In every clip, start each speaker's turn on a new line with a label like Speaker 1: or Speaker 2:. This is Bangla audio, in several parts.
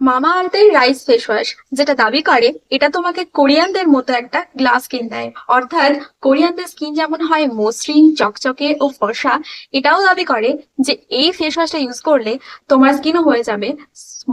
Speaker 1: মামা আর্থের রাইস ফেস ওয়াশ যেটা দাবি করে, এটা তোমাকে কোরিয়ানদের মতো একটা গ্লাস স্কিন দেয়। অর্থাৎ কোরিয়ানদের স্কিন যেমন হয় মসৃণ, চকচকে ও ফর্সা, এটাও দাবি করে যে এই ফেস ওয়াশটা ইউজ করলে তোমার স্কিনও হয়ে যাবে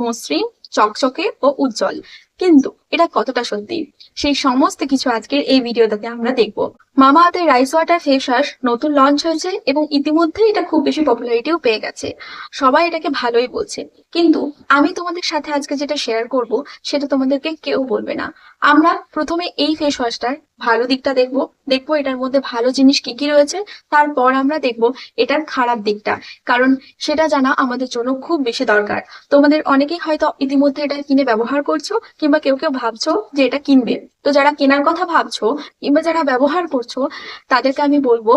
Speaker 1: মসৃণ, চকচকে ও উজ্জ্বল। কিন্তু এটা কতটা সত্যি? সেই সমস্ত কিছু আজকের এই ভিডিওটাতে আমরা দেখব। মামা আর্থের রাইস ওয়াটার ফেস ওয়াশ নতুন লঞ্চ হয়েছে এবং ইতিমধ্যে এটা খুব বেশি পপুলারিটিও পেয়ে গেছে। সবাই এটাকে ভালোই বলছে। কিন্তু আমি তোমাদের সাথে আজকে যেটা শেয়ার করব, সেটা তোমাদেরকে কেউ বলবে না। আমরা প্রথমে এই ফেস ওয়াশটার ভালো দিকটা দেখব, দেখব এটার মধ্যে ভালো জিনিস কি কি রয়েছে, তারপর আমরা দেখব এটার খারাপ দিকটা। কারণ সেটা জানা আমাদের জন্য খুব বেশি দরকার। তোমাদের অনেকেই হয়তো ইতিমধ্যে এটা কিনে ব্যবহার করছ, কিংবা কেউ কেউ ভাবছ যে এটা কিনবে। তো যারা কেনার কথা ভাবছ, কিংবা যারা ব্যবহার করছ তাদেরকে আমি বলব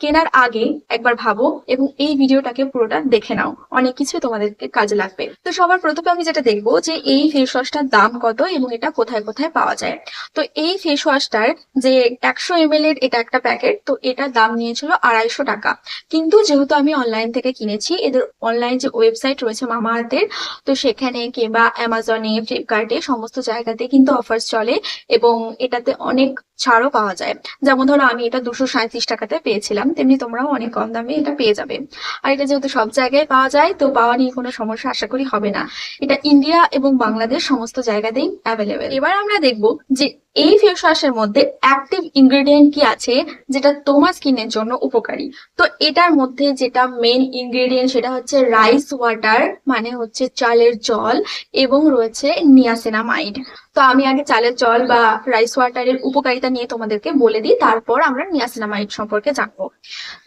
Speaker 1: কেনার আগে একবার ভাবো এবং এই ভিডিওটাকে পুরোটা দেখে নাও। অনেক কিছু তোমাদেরকে কাজে লাগবে। তো সবার প্রথমে আমি যেটা দেখব যে এই ফেস ওয়াশটার দাম কত এবং এটা কোথায় কোথায় পাওয়া যায়। তো এই ফেস ওয়াশটার যে একশো এম এর এটা একটা প্যাকেট তো এটার দাম নিয়েছিল আড়াইশো টাকা। কিন্তু যেহেতু আমি অনলাইন থেকে কিনেছি, এদের অনলাইন যে ওয়েবসাইট রয়েছে মামা আর্থের তো সেখানে কিংবা অ্যামাজনে ফ্লিপকার্টে সমস্ত জায়গাতে কিন্তু অফার্স চলে এবং এটাতে অনেক ছাড়ও পাওয়া যায়। যেমন ধরো আমি এটা দুশো সাঁত্রিশ টাকাতে পেয়েছিলাম। তেমনি তোমরাও অনেক কম দামে এটা পেয়ে যাবে। আর এটা যেহেতু সব জায়গায় পাওয়া যায়, তো পাওয়া নিয়ে কোনো সমস্যা আশা করি হবে না। এটা ইন্ডিয়া এবং বাংলাদেশ সমস্ত জায়গাতেই অ্যাভেলেবেল এবার আমরা দেখব যে এই ফেস ওয়াশের মধ্যে অ্যাক্টিভ ইনগ্রেডিয়েন্ট কি আছে যেটা তোমার স্কিনের জন্য উপকারী? তো এটার মধ্যে যেটা মেন ইনগ্রেডিয়েন্ট সেটা হচ্ছে রাইস ওয়াটার মানে হচ্ছে চালের জল এবং রয়েছে নিয়াসিনামাইড তো আমি আগে চালের জল বা রাইস ওয়াটারের উপকারিতা নিয়ে তোমাদেরকে বলে দিই, তারপর আমরা নিয়াসিনামাইড সম্পর্কে জানব।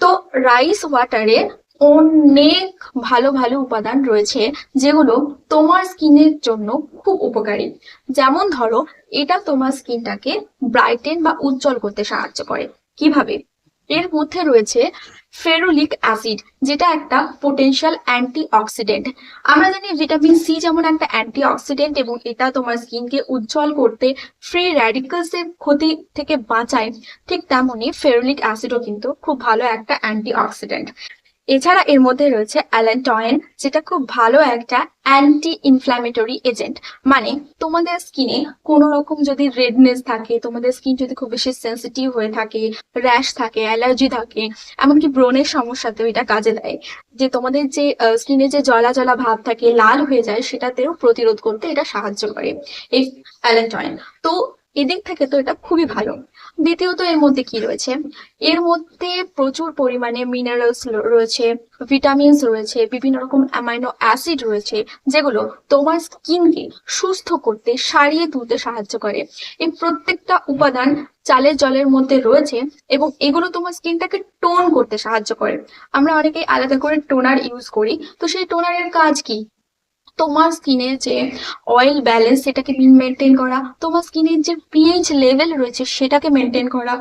Speaker 1: তো রাইস ওয়াটারে অনেক ভালো ভালো উপাদান রয়েছে যেগুলো তোমার স্কিনের জন্য খুব উপকারী। যেমন ধরো, এটা তোমার স্কিনটাকে ব্রাইটেন বা উজ্জ্বল করতে সাহায্য করে। কীভাবে? এর মধ্যে রয়েছে ফেরুলিক অ্যাসিড, যেটা একটা পোটেনশিয়াল অ্যান্টি অক্সিডেন্ট আমরা জানি ভিটামিন সি যেমন একটা অ্যান্টি অক্সিডেন্ট এবং এটা তোমার স্কিনকে উজ্জ্বল করতে ফ্রি র্যাডিকালস এর ক্ষতি থেকে বাঁচায়, ঠিক তেমনই ফেরুলিক অ্যাসিডও কিন্তু খুব ভালো একটা অ্যান্টি অক্সিডেন্ট এছাড়া এর মধ্যে রয়েছে অ্যালেন্টয়েন, যেটা খুব ভালো একটা অ্যান্টি ইনফ্ল্যামেটরি এজেন্ট মানে তোমাদের স্কিনে কোনো রকম যদি রেডনেস থাকে, তোমাদের স্কিন যদি খুব বেশি সেন্সিটিভ হয়ে থাকে র্যাশ থাকে অ্যালার্জি থাকে, এমনকি ব্রণের সমস্যাতেও এটা কাজে দেয়। যে তোমাদের যে স্কিনে যে জলা জলা ভাব থাকে, লাল হয়ে যায়, সেটাতেও প্রতিরোধ করতে এটা সাহায্য করে এই অ্যালেন্টয়েন। তো এদিক থেকে তো এটা খুবই ভালো। দ্বিতীয়ত এর মধ্যে কি রয়েছে? এর মধ্যে প্রচুর পরিমাণে মিনারেলস রয়েছে ভিটামিনস রয়েছে, বিভিন্ন রকম অ্যামাইনো অ্যাসিড রয়েছে, যেগুলো তোমার স্কিনকে সুস্থ করতে, সারিয়ে তুলতে সাহায্য করে। এই প্রত্যেকটা উপাদান চালের জলের মধ্যে রয়েছে এবং এগুলো তোমার স্কিনটাকে টোন করতে সাহায্য করে। আমরা অনেকেই আলাদা করে টোনার ইউজ করি। তো সেই টোনারের কাজ কি? তোমার স্কিনের যে অয়েল ব্যালেন্স সেটাকে মেনটেন করা, তোমার স্কিনের যে পিএইচ লেভেল রয়েছে সেটাকে মেনটেন করা।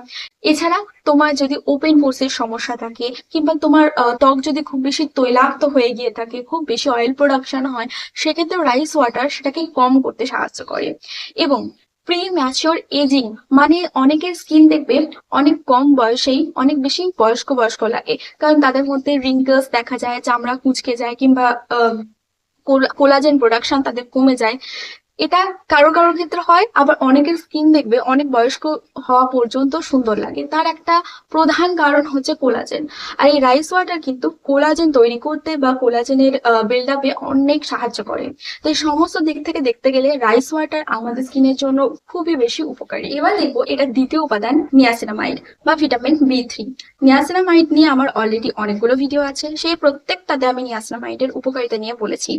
Speaker 1: এছাড়া তোমার যদি ওপেন পোর্সের সমস্যা থাকে কিংবা তোমার ত্বক যদি খুব বেশি তৈলাক্ত হয়ে গিয়ে থাকে, খুব বেশি অয়েল প্রোডাকশন হয় সেক্ষেত্রে রাইস ওয়াটার সেটাকে কম করতে সাহায্য করে। এবং প্রি ম্যাচিওর এজিং মানে অনেকের স্কিন দেখবে অনেক কম বয়সেই অনেক বেশি বয়স্ক বয়স্ক লাগে। কারণ তাদের মধ্যে রিঙ্কলস দেখা যায়, চামড়া কুচকে যায় কিংবা কোলাজেন প্রোডাকশন তাদের কমে যায়। এটা কারও কারও ক্ষেত্রে হয়, আবার অনেকের স্কিন দেখবে, অনেক বয়স্ক হওয়া পর্যন্ত সুন্দর লাগে। তার একটা প্রধান কারণ হচ্ছে কোলাজেন আর এই রাইস ওয়াটার কিন্তু কোলাজেন তৈরি করতে বা কোলাজেনের বিল্ড আপে অনেক সাহায্য করে। তো এই সমস্ত দিক থেকে দেখতে গেলে রাইস ওয়াটার আমাদের স্কিনের জন্য খুবই বেশি উপকারী। এবার দেখব এটা দ্বিতীয় উপাদান নিয়াসিনামাইড বা ভিটামিন বি থ্রি নিয়াসিনামাইড নিয়ে আমার অলরেডি অনেকগুলো ভিডিও আছে। সেই প্রত্যেকটাতে আমি নিয়াসিনামাইডের উপকারিতা নিয়ে বলেছি।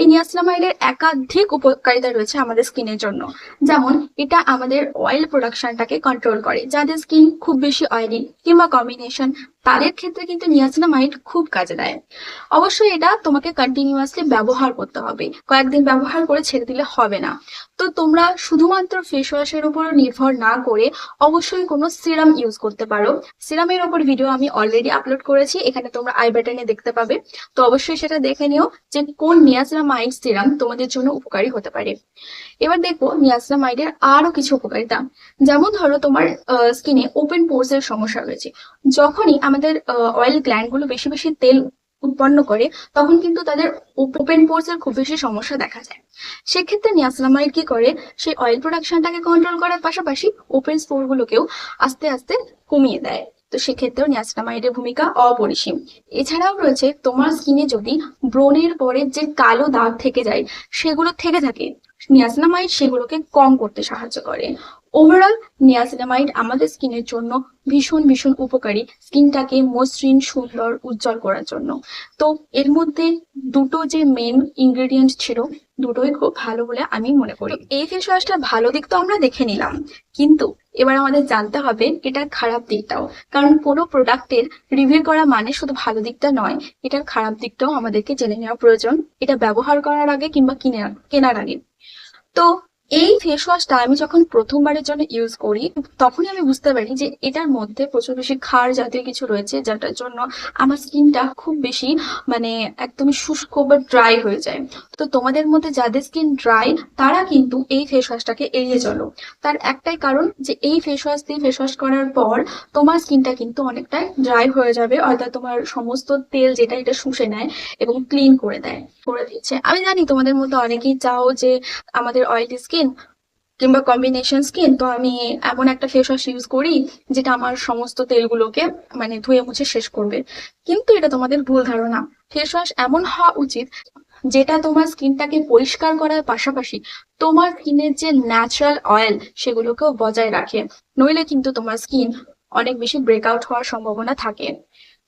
Speaker 1: এই নিয়াসিনামাইডের একাধিক উপকারিতা রয়েছে আমাদের স্কিনের জন্য। যেমন, এটা আমাদের অয়েল প্রোডাকশনটাকে কন্ট্রোল করে। যাদের স্কিন খুব বেশি অয়েলি কিংবা কম্বিনেশন তাদের ক্ষেত্রে কিন্তু নিয়াসিনামাইড খুব কাজে দেয়। অবশ্যই এটা তোমাকে কন্টিনিউয়াসলি ব্যবহার করতে হবে। কয়েকদিন ব্যবহার করে ছেড়ে দিলে হবে না। তো তোমরা শুধুমাত্র ফেস ওয়াশের উপর নির্ভর না করে অবশ্যই কোনো সিরাম ইউজ করতে পারো। সিরামের ওপর ভিডিও আমি অলরেডি আপলোড করেছি, এখানে তোমরা আই বাটনে দেখতে পাবে। তো অবশ্যই সেটা দেখে নিও যে কোন নিয়াসিনামাইড সিরাম তোমাদের জন্য উপকারী হতে পারে। এবার দেখব নিয়াসিনামাইডের আরও কিছু উপকারিতা। যেমন ধরো তোমার স্কিনে ওপেন পোর্স এর সমস্যা রয়েছে। যখনই আমাদের অয়েল গ্ল্যান্ডগুলো বেশি বেশি তেল উৎপন্ন করে, তখন কিন্তু তাদের ওপেন পোর্স এর খুব বেশি সমস্যা দেখা যায়। সেক্ষেত্রে নিয়াসিনামাইড কি করে? সেই অয়েল প্রোডাকশনটাকে কন্ট্রোল করার পাশাপাশি ওপেন স্পোর গুলোকেও আস্তে আস্তে কমিয়ে দেয়। তো সেক্ষেত্রেও নিয়াসিনামাইডের ভূমিকা অপরিসীম। এছাড়াও রয়েছে তোমার স্কিনে যদি ব্রণের পরে যে কালো দাগ থেকে যায়, সেগুলো থেকে থাকে নিয়াসিনামাইড সেগুলোকে কম করতে সাহায্য করে। ওভারঅল নিয়াসিনামাইড আমাদের স্কিনের জন্য ভীষণ ভীষণ উপকারী স্কিনটাকে মসৃণ, সুন্দর, উজ্জ্বল করার জন্য। তো এর মধ্যে দুটো যে মেন ইনগ্রেডিয়েন্ট ছিল, দুটোই খুব ভালো বলে আমি মনে করি। এই ফেস ওয়াশটার ভালো দিক তো আমরা দেখে নিলাম। কিন্তু এবার আমাদের জানতে হবে এটার খারাপ দিকটাও। কারণ কোনো প্রোডাক্টের রিভিউ করা মানে শুধু ভালো দিকটা নয়, এটার খারাপ দিকটাও আমাদেরকে জেনে নেওয়া প্রয়োজন। এটা ব্যবহার করার আগে কিংবা কিনে কেনার আগে। তো এই ফেস ওয়াশটা আমি যখন প্রথমবারের জন্য ইউজ করি, তখনই আমি বুঝতে পারি যে এটার মধ্যে প্রচুর বেশি ক্ষার জাতীয় কিছু রয়েছে যেটার জন্য আমার স্কিনটা খুব বেশি মানে একদমই শুষ্ক বা ড্রাই হয়ে যায়। তো তোমাদের মধ্যে যাদের স্কিন ড্রাই তারা কিন্তু এই ফেস ওয়াশটাকে এড়িয়ে চলো। তার একটাই কারণ যে এই ফেস ওয়াশ দিয়ে ফেস ওয়াশ করার পর তোমার স্কিনটা কিন্তু অনেকটাই ড্রাই হয়ে যাবে, অর্থাৎ তোমার সমস্ত তেল যেটা এটা শুষে নেয় এবং ক্লিন করে দেয়, করে দিচ্ছে। আমি জানি তোমাদের মধ্যে অনেকেই চাও যে আমাদের অয়েলি স্কিন কিংবা কম্বিনেশন স্কিন তো আমি এমন একটা ফেস ওয়াশ ইউজ করি যেটা আমার সমস্ত তেলগুলোকে মানে ধুয়ে মুছে শেষ করবে। কিন্তু এটা তোমাদের ভুল ধারণা। ফেস ওয়াশ এমন হওয়া উচিত যেটা তোমার স্কিনটাকে পরিষ্কার করার পাশাপাশি তোমার স্কিনের যে ন্যাচারাল অয়েল সেগুলোকেও বজায় রাখে। নইলে কিন্তু তোমার স্কিন অনেক বেশি ব্রেকআউট হওয়ার সম্ভাবনা থাকে।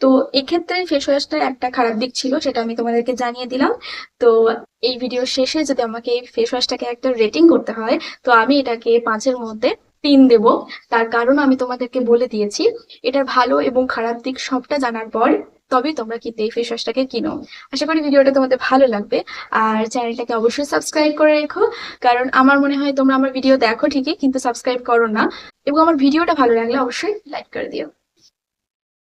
Speaker 1: তো এক্ষেত্রে ফেস ওয়াশটার একটা খারাপ দিক ছিল, সেটা আমি তোমাদেরকে জানিয়ে দিলাম। তো এই ভিডিও শেষে যদি আমাকে এই ফেস ওয়াশটাকে একটা রেটিং করতে হয়, তো আমি এটাকে পাঁচের মধ্যে তিন দেব। তার কারণ আমি তোমাদেরকে বলে দিয়েছি এটার ভালো এবং খারাপ দিক সবটা জানার পর তবেই তোমরা কিন্তু এই ফেস ওয়াশটাকে কিনো। আশা করি ভিডিওটা তোমাদের ভালো লাগবে। আর চ্যানেলটাকে অবশ্যই সাবস্ক্রাইব করে রেখো, কারণ আমার মনে হয় তোমরা আমার ভিডিও দেখো ঠিকই, কিন্তু সাবস্ক্রাইব করো না। এবং আমার ভিডিওটা ভালো লাগলে অবশ্যই লাইক করে দিও।